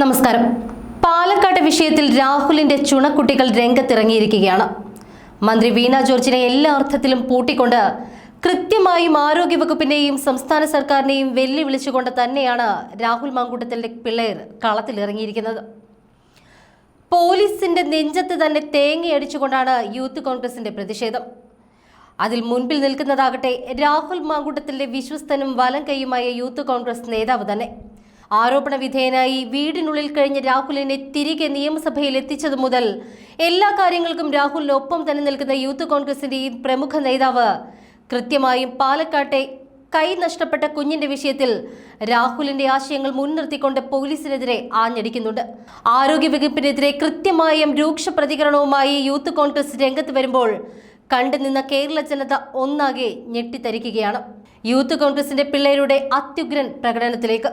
നമസ്കാരം. പാലക്കാട് വിഷയത്തിൽ രാഹുലിന്റെ ചുണക്കുട്ടികൾ രംഗത്തിറങ്ങിയിരിക്കുകയാണ്. മന്ത്രി വീണ ജോർജിനെ എല്ലാ അർത്ഥത്തിലും പൂട്ടിക്കൊണ്ട് കൃത്യമായും ആരോഗ്യവകുപ്പിനെയും സംസ്ഥാന സർക്കാരിനെയും വെല്ലുവിളിച്ചുകൊണ്ട് തന്നെയാണ് രാഹുൽ മാങ്കൂട്ടത്തിന്റെ പിള്ളേർ കളത്തിലിറങ്ങിയിരിക്കുന്നത്. പോലീസിന്റെ നെഞ്ചത്ത് തന്നെ തേങ്ങയടിച്ചുകൊണ്ടാണ് യൂത്ത് കോൺഗ്രസിന്റെ പ്രതിഷേധം. അതിൽ മുൻപിൽ നിൽക്കുന്നതാകട്ടെ രാഹുൽ മാങ്കൂട്ടത്തിന്റെ വിശ്വസ്തനും വലം കൈയുമായ യൂത്ത് കോൺഗ്രസ് നേതാവ് തന്നെ. ആരോപണ വിധേയനായി വീടിനുള്ളിൽ കഴിഞ്ഞ രാഹുലിനെ തിരികെ നിയമസഭയിൽ എത്തിച്ചതു മുതൽ എല്ലാ കാര്യങ്ങൾക്കും രാഹുലിനൊപ്പം തന്നെ നിൽക്കുന്ന യൂത്ത് കോൺഗ്രസിന്റെ ഈ പ്രമുഖ നേതാവ്. കൃത്യമായും പാലക്കാട്ടെ കൈ നഷ്ടപ്പെട്ട കുഞ്ഞിന്റെ വിഷയത്തിൽ രാഹുലിന്റെ ആശയങ്ങൾ മുൻനിർത്തിക്കൊണ്ട് പോലീസിനെതിരെ ആഞ്ഞടിക്കുന്നുണ്ട്. ആരോഗ്യവകുപ്പിനെതിരെ കൃത്യമായും രൂക്ഷ പ്രതികരണവുമായി യൂത്ത് കോൺഗ്രസ് രംഗത്ത് വരുമ്പോൾ കണ്ടുനിന്ന കേരള ജനത ഒന്നാകെ ഞെട്ടിത്തരിക്കുകയാണ്. യൂത്ത് കോൺഗ്രസിന്റെ പിള്ളേരുടെ അത്യുഗ്രൻ പ്രകടനത്തിലേക്ക്.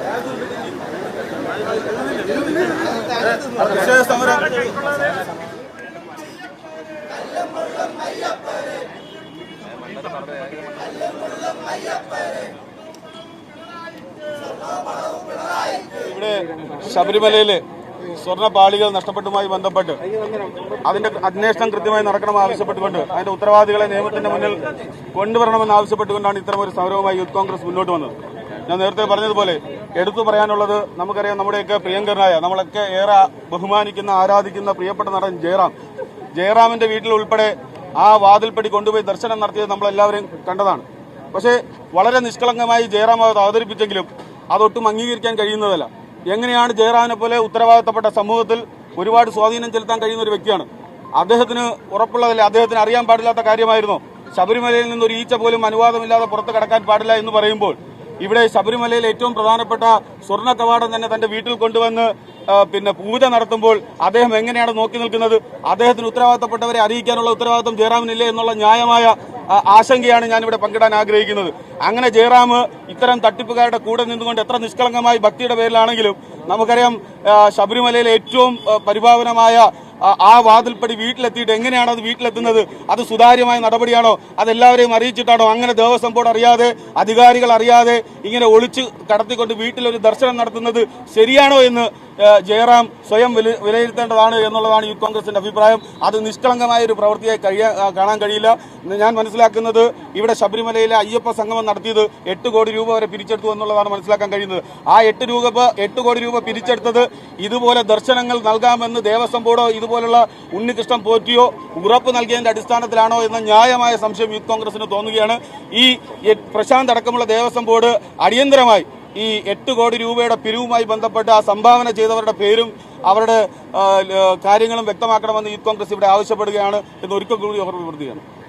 ഇവിടെ ശബരിമലയിൽ സ്വർണ പാളികൾ നഷ്ടപ്പെട്ടുമായി ബന്ധപ്പെട്ട് അതിന്റെ അന്വേഷണം കൃത്യമായി നടക്കണം ആവശ്യപ്പെട്ടുകൊണ്ട് അതിന്റെ ഉത്തരവാദികളെ നിയമത്തിന്റെ മുന്നിൽ കൊണ്ടുവരണമെന്ന് ആവശ്യപ്പെട്ടുകൊണ്ടാണ് ഇത്തരം ഒരു സമരവുമായി യൂത്ത് കോൺഗ്രസ് മുന്നോട്ട് വന്നത്. ഞാൻ നേരത്തെ പറഞ്ഞതുപോലെ എടുത്തു പറയാനുള്ളത് നമുക്കറിയാം നമ്മുടെയൊക്കെ പ്രിയങ്കരനായ നമ്മളൊക്കെ ഏറെ ബഹുമാനിക്കുന്ന ആരാധിക്കുന്ന പ്രിയപ്പെട്ട നടൻ ജയറാം. ജയറാമിന്റെ വീട്ടിൽ ഉൾപ്പെടെ ആ വാതിൽപ്പടി കൊണ്ടുപോയി ദർശനം നടത്തിയത് നമ്മളെല്ലാവരും കണ്ടതാണ്. പക്ഷേ വളരെ നിഷ്കളങ്കമായി ജയറാം അത് അവതരിപ്പിച്ചെങ്കിലും അതൊട്ടും അംഗീകരിക്കാൻ കഴിയുന്നതല്ല. എങ്ങനെയാണ് ജയറാമിനെ പോലെ ഉത്തരവാദിത്തപ്പെട്ട സമൂഹത്തിൽ ഒരുപാട് സ്വാധീനം ചെലുത്താൻ കഴിയുന്ന ഒരു വ്യക്തിയാണ്? അദ്ദേഹത്തിന് ഉറപ്പുള്ളതല്ലേ? അദ്ദേഹത്തിന് അറിയാൻ പാടില്ലാത്ത കാര്യമായിരുന്നു. ശബരിമലയിൽ നിന്ന് ഒരു ഈച്ച പോലും അനുവാദമില്ലാതെ പുറത്ത് കടക്കാൻ പാടില്ല എന്ന് പറയുമ്പോൾ ഇവിടെ ശബരിമലയിൽ ഏറ്റവും പ്രധാനപ്പെട്ട സ്വർണ കവാടം തന്നെ തന്റെ വീട്ടിൽ കൊണ്ടുവന്ന് പിന്നെ പൂജ നടത്തുമ്പോൾ അദ്ദേഹം എങ്ങനെയാണ് നോക്കി നിൽക്കുന്നത്? അദ്ദേഹത്തിന് ഉത്തരവാദിത്തപ്പെട്ടവരെ അറിയിക്കാനുള്ള ഉത്തരവാദിത്തം ജയറാമിനില്ലേ എന്നുള്ള ന്യായമായ ആശങ്കയാണ് ഞാനിവിടെ പങ്കിടാൻ ആഗ്രഹിക്കുന്നത്. അങ്ങനെ ജയറാം ഇത്തരം തട്ടിപ്പുകാരുടെ കൂടെ നിന്നുകൊണ്ട് എത്ര നിഷ്കളങ്കമായി ഭക്തിയുടെ പേരിലാണെങ്കിലും നമുക്കറിയാം ശബരിമലയിലെ ഏറ്റവും പരിഭാവനമായ ആ- വാതിൽപ്പടി വീട്ടിലെത്തിയിട്ട് എങ്ങനെയാണോ അത് വീട്ടിലെത്തുന്നത്? അത് സുതാര്യമായ നടപടിയാണോ? അതെല്ലാവരെയും അറിയിച്ചിട്ടാണോ? അങ്ങനെ ദേവസ്വം ബോർഡ് അറിയാതെ അധികാരികൾ അറിയാതെ ഇങ്ങനെ ഒളിച്ച് കടത്തിക്കൊണ്ട് വീട്ടിലൊരു ദർശനം നടത്തുന്നത് ശരിയാണോ എന്ന് ജയറാം സ്വയം വില- വിലയിരുത്തേണ്ടതാണ് എന്നുള്ളതാണ് യൂത്ത് കോൺഗ്രസിന്റെ അഭിപ്രായം. അത് നിഷ്കളങ്കമായ ഒരു പ്രവൃത്തിയായി കഴിയാ കാണാൻ കഴിയില്ല. ഞാൻ മനസ്സിലാക്കുന്നത് ഇവിടെ ശബരിമലയിലെ അയ്യപ്പ സംഗമം നടത്തിയത് എട്ട് കോടി രൂപ വരെ പിരിച്ചെടുത്തു എന്നുള്ളതാണ് മനസ്സിലാക്കാൻ കഴിയുന്നത്. ആ എട്ട് രൂപ എട്ട് കോടി രൂപ പിരിച്ചെടുത്തത് ഇതുപോലെ ദർശനങ്ങൾ നൽകാമെന്ന് ദേവസ്വം ബോർഡോ ഇതുപോലുള്ള ഉണ്ണികൃഷ്ണൻ പോറ്റിയോ ഉറപ്പ് നൽകിയതിന്റെ അടിസ്ഥാനത്തിലാണോ എന്ന ന്യായമായ സംശയം യൂത്ത് കോൺഗ്രസിന് തോന്നുകയാണ്. ഈ പ്രശാന്ത് അടക്കമുള്ള ദേവസ്വം ബോർഡ് അടിയന്തരമായി ഈ എട്ട് കോടി രൂപയുടെ പിരിവുമായി ബന്ധപ്പെട്ട് ആ സംഭാവന ചെയ്തവരുടെ പേരും അവരുടെ കാര്യങ്ങളും വ്യക്തമാക്കണമെന്ന് യൂത്ത് കോൺഗ്രസ് ഇവിടെ ആവശ്യപ്പെടുകയാണ് എന്ന് ഒരിക്കൽ കൂടി ഓർമ്മപ്പെടുത്തുകയാണ്